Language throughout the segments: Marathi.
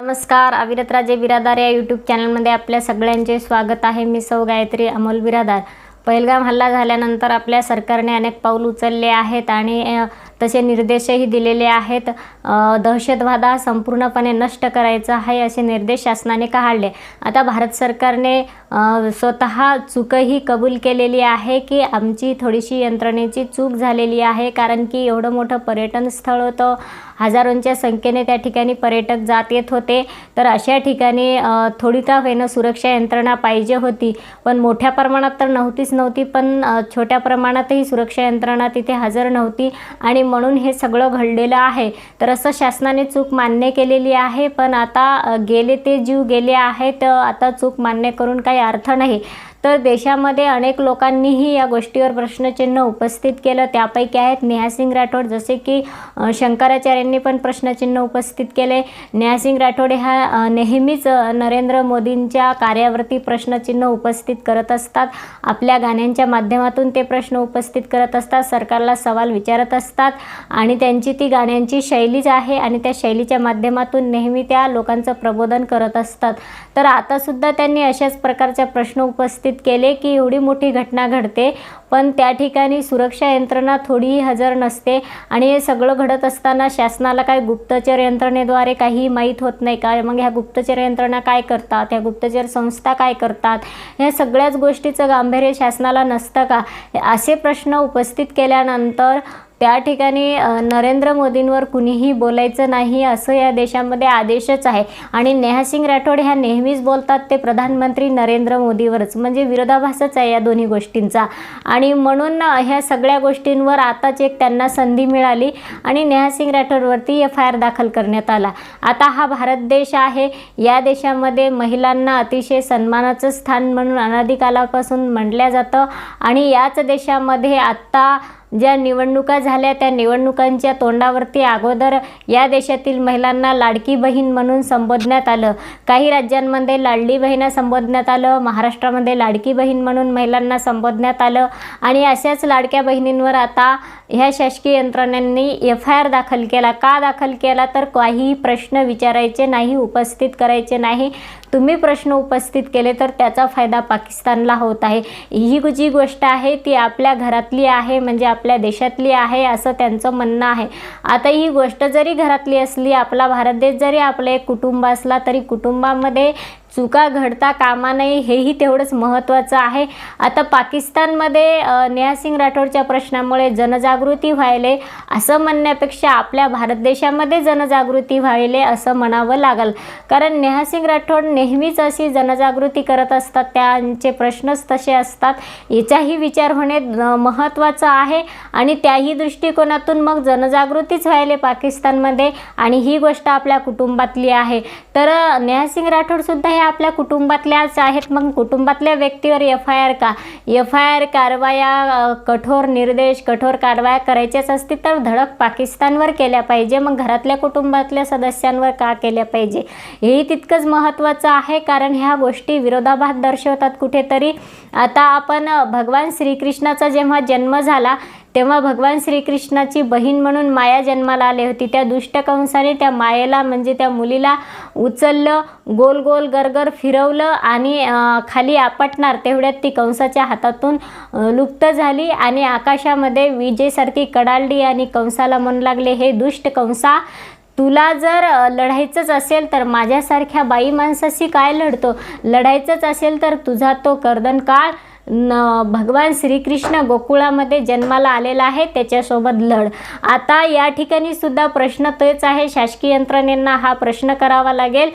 नमस्कार अविरतराजे बिरादार या यूट्यूब चॅनलमध्ये आपल्या सगळ्यांचे स्वागत आहे. मी सौ गायत्री अमोल बिरादार पहिलगाम हल्ला झाल्यानंतर आपल्या सरकारने अनेक पाऊल उचलले आहेत आणि तसे निर्देशही दिलेले आहेत. दहशतवादा दहशतवाद हा संपूर्णपणे नष्ट करायचा आहे असे निर्देश शासनाने काढले. आता भारत सरकारने स्वतः चूकही कबूल केलेली आहे की आमची थोडीशी यंत्रणेची चूक झालेली आहे. कारण की एवढं मोठं पर्यटन स्थळ होतं. हजारोंच्या संख्येने त्या ठिकाणी पर्यटक जात येत होते. तर अशा ठिकाणी थोडी का होईना सुरक्षा यंत्रणा पाहिजे होती. पण मोठ्या प्रमाणात तर नव्हतीच नव्हती. पण छोट्या प्रमाणातही सुरक्षा यंत्रणा तिथे हजर नव्हती. आणि म्हणून हे सगळं घडलेलं आहे. तर असं शासनाने चूक मान्य केलेली आहे पण आता गेले ते जीव गेले आहेत आता चूक मान्य करून काही अर्थ नाही. तर देशामध्ये अनेक लोकांनीही या गोष्टीवर प्रश्नचिन्ह उपस्थित केलं. त्यापैकी आहेत नेहासिंग राठोड जसे की शंकराचार्यांनी पण प्रश्नचिन्ह उपस्थित केले. नेहासिंग राठोड ह्या नेहमीच नरेंद्र मोदींच्या कार्यावरती प्रश्नचिन्ह उपस्थित करत असतात. आपल्या गाण्यांच्या माध्यमातून ते प्रश्न उपस्थित करत असतात सरकारला सवाल विचारत असतात आणि त्यांची ती गाण्यांची शैलीच आहे आणि त्या शैलीच्या माध्यमातून नेहमी त्या लोकांचं प्रबोधन करत असतात. तर आतासुद्धा त्यांनी अशाच प्रकारचा प्रश्न उपस्थित केले की एवढी मोठी घटना घडते पण त्या ठिकाणी सुरक्षा यंत्रणा थोडीही हजर नसते आणि हे सगळं घडत असताना शासनाला काय गुप्तचर यंत्रणेद्वारे काही माहीत होत नाही का? मग ह्या गुप्तचर यंत्रणा काय करतात? ह्या गुप्तचर संस्था काय करतात? ह्या सगळ्याच गोष्टीचं गांभीर्य शासनाला नसतं का? असे प्रश्न उपस्थित केल्यानंतर त्या ठिकाणी नरेंद्र मोदींवर कुणीही बोलायचं नाही असं या देशामध्ये आदेशच आहे. आणि नेहासिंग राठोड ह्या नेहमीच बोलतात ते प्रधानमंत्री नरेंद्र मोदीवरच. म्हणजे विरोधाभासच आहे या दोन्ही गोष्टींचा. आणि म्हणून ह्या सगळ्या गोष्टींवर आताच एक त्यांना संधी मिळाली आणि नेहासिंग राठोडवरती एफ आय आर दाखल करण्यात आला. आता हा भारत देश आहे. या देशामध्ये महिलांना अतिशय सन्मानाचं स्थान म्हणून अनादिकालापासून म्हटलं जातं. आणि याच देशामध्ये आत्ता ज्या निवडणुका झाल्या त्या निवडणुकांच्या तोंडावरती अगोदर या देशातील महिलांना लाडकी बहीण म्हणून संबोधण्यात आलं. काही राज्यांमध्ये लाडली बहिणा संबोधण्यात आलं महाराष्ट्रामध्ये लाडकी बहीण म्हणून महिलांना संबोधण्यात आलं आणि अशाच लाडक्या बहिणींवर आता ह्या शासकीय यंत्रणांनी एफ आय आर दाखल केला. का दाखल केला? तर काहीही प्रश्न विचारायचे नाही उपस्थित करायचे नाही. तुम्ही प्रश्न उपस्थित केले तर त्याचा फायदा पाकिस्तानला होत आहे. ही जी गोष्ट आहे ती आपल्या घरातली आहे म्हणजे आपल्या देशातली आहे असं त्यांचं म्हणणं आहे. आता ही गोष्ट जरी घरातली असली आपला भारत देश जरी आपलं एक कुटुंब असला तरी कुटुंबामध्ये चुका घडता कामा नये हेही तेवढंच महत्त्वाचं आहे. आता पाकिस्तानमध्ये अ, नेहासिंग राठोडच्या प्रश्नामुळे जनजागृती व्हायले असं म्हणण्यापेक्षा आपल्या भारत देशामध्ये जनजागृती व्हायले असं म्हणावं लागल. कारण नेहासिंग राठोड नेहमीच अशी जनजागृती करत असतात त्यांचे प्रश्नच तसे असतात. याचाही विचार होणे महत्त्वाचं आहे आणि त्याही दृष्टिकोनातून मग जनजागृतीच व्हायले पाकिस्तानमध्ये आणि ही गोष्ट आपल्या कुटुंबातली आहे. तर अ, नेहासिंग राठोडसुद्धा ह्या आपल्या कुटुंबातल्याच आहेत. मग कुटुंबातल्या व्यक्तीवर एफ आय आर का? एफ आय आर कारवाया कठोर निर्देश कठोर कारवाया करायच्याच असतील तर धडक पाकिस्तानवर केल्या पाहिजे. मग घरातल्या कुटुंबातल्या सदस्यांवर का केल्या पाहिजे? हेही तितकंच महत्त्वाचं आहे कारण ह्या गोष्टी विरोधाभास दर्शवतात कुठेतरी. आता आपण भगवान श्रीकृष्णाचा जेव्हा जन्म झाला तेव्हा भगवान श्रीकृष्णाची बहीण म्हणून माया जन्माला आली होती. त्या दुष्ट कंसाने त्या मायेला म्हणजे त्या मुलीला उचललं गोल गोल गरगर फिरवलं आणि खाली आपटणार. तेवढ्यात ती कंसाच्या हातातून लुप्त झाली आणि आकाशामध्ये विजेसारखी कडालडी आणि कंसाला म्हणू लागले हे दुष्ट कंसा तुला जर लढायचंच असेल तर माझ्यासारख्या बाई माणसाशी काय लढतो? लढायचंच असेल तर तुझा तो कर्दन काळ न भगवान श्रीकृष्ण गोकुळामध्ये जन्माला आलेला आहे त्याच्यासोबत लढ. आता या ठिकाणी सुद्धा प्रश्न तोच आहे. शासकीय यंत्रणेंना हा प्रश्न करावा लागेल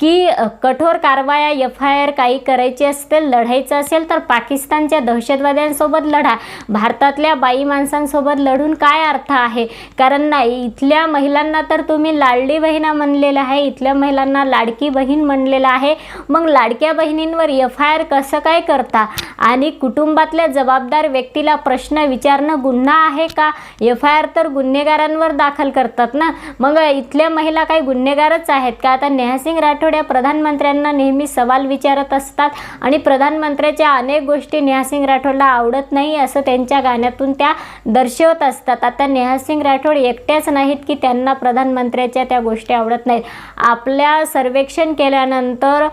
की कठोर कारवाया एफ आय आर काही करायची असतील लढायचं असेल तर पाकिस्तानच्या दहशतवाद्यांसोबत लढा. भारतातल्या बाई माणसांसोबत लढून काय अर्थ आहे? कारण नाही इथल्या महिलांना तर तुम्ही लाडली बहिणा म्हणलेलं आहे इथल्या महिलांना लाडकी बहीण म्हणलेलं आहे. मग लाडक्या बहिणींवर एफ आय आर कसं काय करता? आणि कुटुंबातल्या जबाबदार व्यक्तीला प्रश्न विचारणं गुन्हा आहे का? एफ आय आर तर गुन्हेगारांवर दाखल करतात ना? मग इथल्या महिला काही गुन्हेगारच आहेत का? आता नेहासिंग राठोड आठवड्या प्रधानमंत्र्यांना नेहमी सवाल विचारत असतात आणि प्रधानमंत्र्याच्या अनेक गोष्टी नेहासिंग राठोडला आवडत नाही असं त्यांच्या गाण्यातून त्या दर्शवत असतात. आता नेहासिंग राठोड एकट्याच नाहीत की त्यांना प्रधानमंत्र्याच्या त्या गोष्टी आवडत नाहीत. आपल्या सर्वेक्षण केल्यानंतर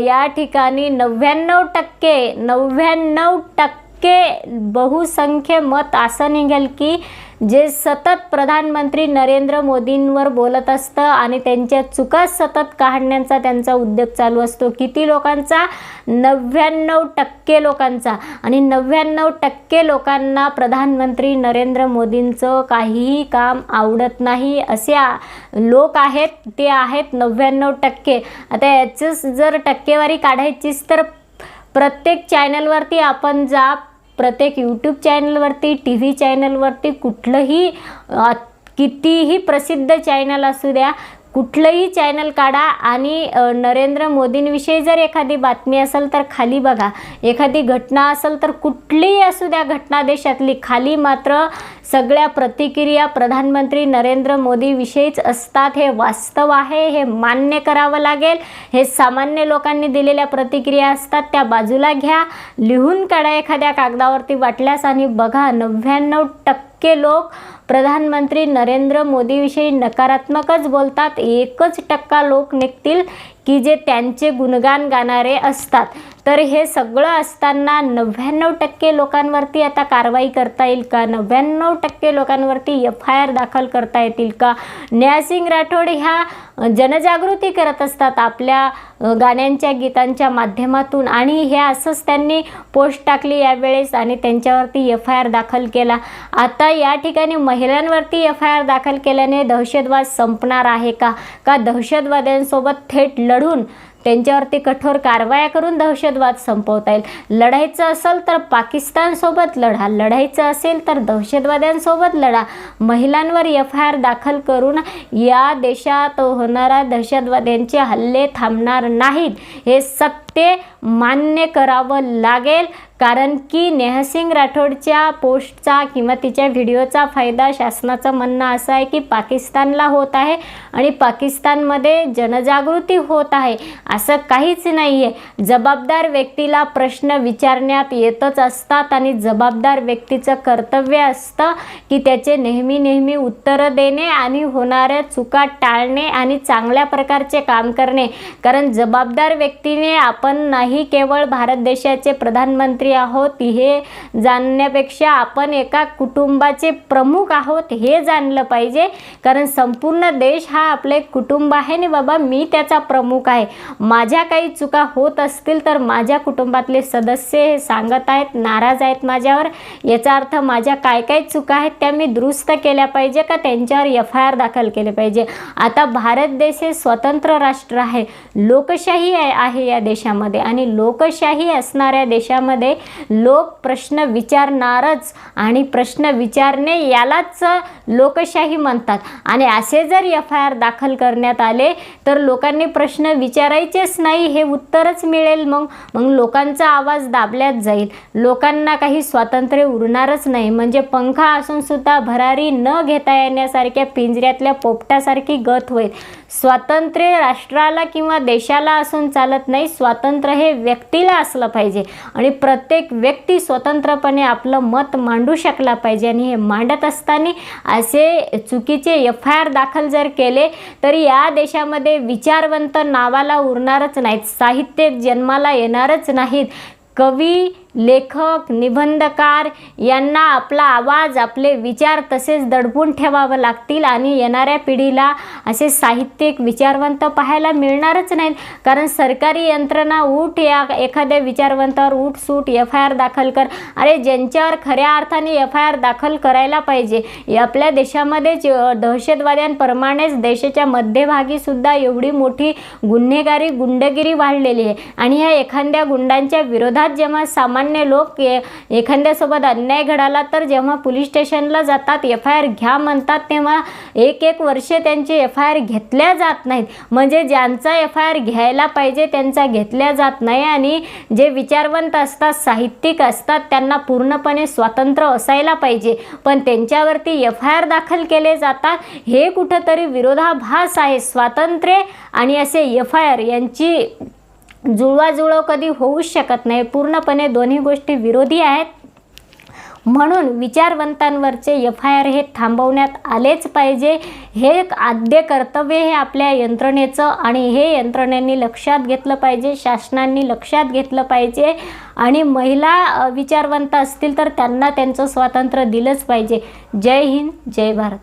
या ठिकाणी नव्याण्णव टक्के नव्याण्णव टक्के बहुसंख्य मत असं निघेल की जे सतत प्रधानमंत्री नरेंद्र मोदींवर बोलत असतं आणि त्यांच्या चुका सतत काढण्याचा त्यांचा उद्योग चालू असतो. किती लोकांचा? नव्याण्णव टक्के लोकांचा. आणि नव्याण्णव टक्के लोकांना प्रधानमंत्री नरेंद्र मोदींचं काहीही काम आवडत नाही असे लोक आहेत ते आहेत नव्याण्णव टक्के. आता याचंच जर टक्केवारी काढायचीच तर प्रत्येक चॅनलवरती आपण जा प्रत्येक यूट्यूब चॅनलवरती टी व्ही चॅनलवरती कुठलंही कितीही प्रसिद्ध चॅनल असू द्या कुठलंही चॅनल काढा आणि नरेंद्र मोदींविषयी जर एखादी बातमी असेल तर खाली बघा. एखादी घटना असेल तर कुठलीही असू द्या घटना देशातली खाली मात्र सगळ्या प्रतिक्रिया प्रधानमंत्री नरेंद्र मोदीविषयीच असतात. हे वास्तव आहे हे मान्य करावं लागेल. हे सामान्य लोकांनी दिलेल्या प्रतिक्रिया असतात त्या बाजूला घ्या. लिहून काढा एखाद्या कागदावरती वाटल्यास आणि बघा. नव्याण्णव टक्के लोक प्रधानमंत्री नरेंद्र मोदीविषयी नकारात्मकच बोलतात. एकच टक्का लोक निघतील की जे त्यांचे गुणगान गाणारे असतात. तर हे सगळं असताना नव्याण्णव टक्के लोकांवरती आता कारवाई करता येईल का? नव्याण्णव टक्के लोकांवरती एफ आय आर दाखल करता येतील का? न्यासिंग राठोड ह्या जनजागृती करत असतात आपल्या गाण्यांच्या गीतांच्या माध्यमातून आणि हे असंच त्यांनी पोस्ट टाकली यावेळेस आणि त्यांच्यावरती एफ आय आर दाखल केला. आता या ठिकाणी महिलांवरती एफ आय आर दाखल केल्याने दहशतवाद संपणार आहे का? का दहशतवाद्यांसोबत थेट लढून त्यांच्यावरती कठोर कारवाया करून दहशतवाद संपवता येईल. लढायचं असेल तर पाकिस्तानसोबत लढा. लढायचं असेल तर दहशतवाद्यांसोबत लढा. महिलांवर एफ आय आर दाखल करून या देशात होणारा दहशतवाद्यांचे हल्ले थांबणार नाहीत. हे सत्य ते मान्य करावं लागेल. कारण की नेहसिंग राठोडच्या पोस्टचा किंवा तिच्या व्हिडिओचा फायदा शासनाचं म्हणणं असं आहे की पाकिस्तानला होत आहे आणि पाकिस्तानमध्ये जनजागृती होत आहे असं काहीच नाही आहे जबाबदार व्यक्तीला प्रश्न विचारण्यात येतच असतात आणि जबाबदार व्यक्तीचं कर्तव्य असतं की त्याचे नेहमी नेहमी उत्तरं देणे आणि होणाऱ्या चुका टाळणे आणि चांगल्या प्रकारचे काम करणे. कारण जबाबदार व्यक्तीने आपण नाही केवळ भारत देशाचे प्रधानमंत्री आहोत हे जाणण्यापेक्षा आपण एका कुटुंबाचे प्रमुख आहोत हे जाणलं पाहिजे. कारण संपूर्ण देश हा आपले एक कुटुंब आहे आणि बाबा मी त्याचा प्रमुख आहे. माझ्या काही चुका होत असतील तर माझ्या कुटुंबातले सदस्य हे सांगत आहेत नाराज आहेत माझ्यावर. याचा अर्थ माझ्या काय काय चुका आहेत त्या मी दुरुस्त केल्या पाहिजे का त्यांच्यावर एफ आय आर दाखल केले पाहिजे? आता भारत देश हे स्वतंत्र राष्ट्र आहे. लोकशाही आहे या देशामध्ये. आणि लोकशाही असणाऱ्या देशामध्ये लोक प्रश्न विचारणारच आणि प्रश्न विचारणे यालाच लोकशाही म्हणतात. आणि असे जर एफ आय आर दाखल करण्यात आले तर लोकांनी प्रश्न विचारायचेच नाही हे उत्तरच मिळेल मग. मग लोकांचा आवाज दाबल्यात जाईल. लोकांना काही स्वातंत्र्य उरणारच नाही. म्हणजे पंखा असून सुद्धा भरारी न घेता येण्यासारख्या पिंजऱ्यातल्या पोपटासारखी गत होईल. स्वातंत्र्य राष्ट्राला किंवा देशाला असून चालत नाही स्वातंत्र्य हे व्यक्तीला असलं पाहिजे. आणि प्रत्येक व्यक्ती स्वतंत्रपणे आपलं मत मांडू शकला पाहिजे आणि हे मांडत असताना असे चुकीचे एफ आय आर दाखल जर केले तरी या देशामध्ये विचारवंत नावाला उरणारच नाहीत. साहित्यिक जन्माला येणारच नाहीत. कवी लेखक निबंधकार यांना आपला आवाज आपले विचार तसेच दडपून ठेवावं लागतील आणि येणाऱ्या पिढीला असे साहित्यिक विचारवंत पाहायला मिळणारच नाहीत. कारण सरकारी यंत्रणा उठ या एखाद्या विचारवंतावर उठ सूट एफ आय आर दाखल कर. अरे ज्यांच्यावर खऱ्या अर्थाने एफ आय आर दाखल करायला पाहिजे. आपल्या देशामध्येच दहशतवाद्यांप्रमाणेच देशाच्या मध्यभागी सुद्धा एवढी मोठी गुन्हेगारी गुंडगिरी वाढलेली आहे. आणि ह्या एखाद्या गुंडांच्या विरोधात जेव्हा सामान्य सामान्य लोक एखाद्यासोबत अन्याय घडाला तर जेव्हा पोलीस स्टेशनला जातात एफ आय आर घ्या म्हणतात तेव्हा एक एक वर्षे त्यांचे एफ आय आर घेतल्या जात नाहीत. म्हणजे ज्यांचा एफ आय आर घ्यायला पाहिजे त्यांचा घेतल्या जात नाही आणि जे विचारवंत असतात साहित्यिक असतात त्यांना पूर्णपणे स्वातंत्र्य असायला पाहिजे. पण त्यांच्यावरती एफ आय आर दाखल केले जातात हे कुठंतरी विरोधाभास आहे. स्वातंत्र्य आणि असे एफ आय आर यांची जुळवाजुळव कधी होऊच शकत नाही. पूर्णपणे दोन्ही गोष्टी विरोधी आहेत. म्हणून विचारवंतांवरचे एफ आय आर हे थांबवण्यात आलेच पाहिजे. हे एक आद्य कर्तव्य हे आपल्या यंत्रणेचं आणि हे यंत्रणेने लक्षात घेतलं पाहिजे शासनांनी लक्षात घेतलं पाहिजे आणि महिला विचारवंत असतील तर त्यांना त्यांचं स्वातंत्र्य दिलंच पाहिजे. जय हिंद जय भारत.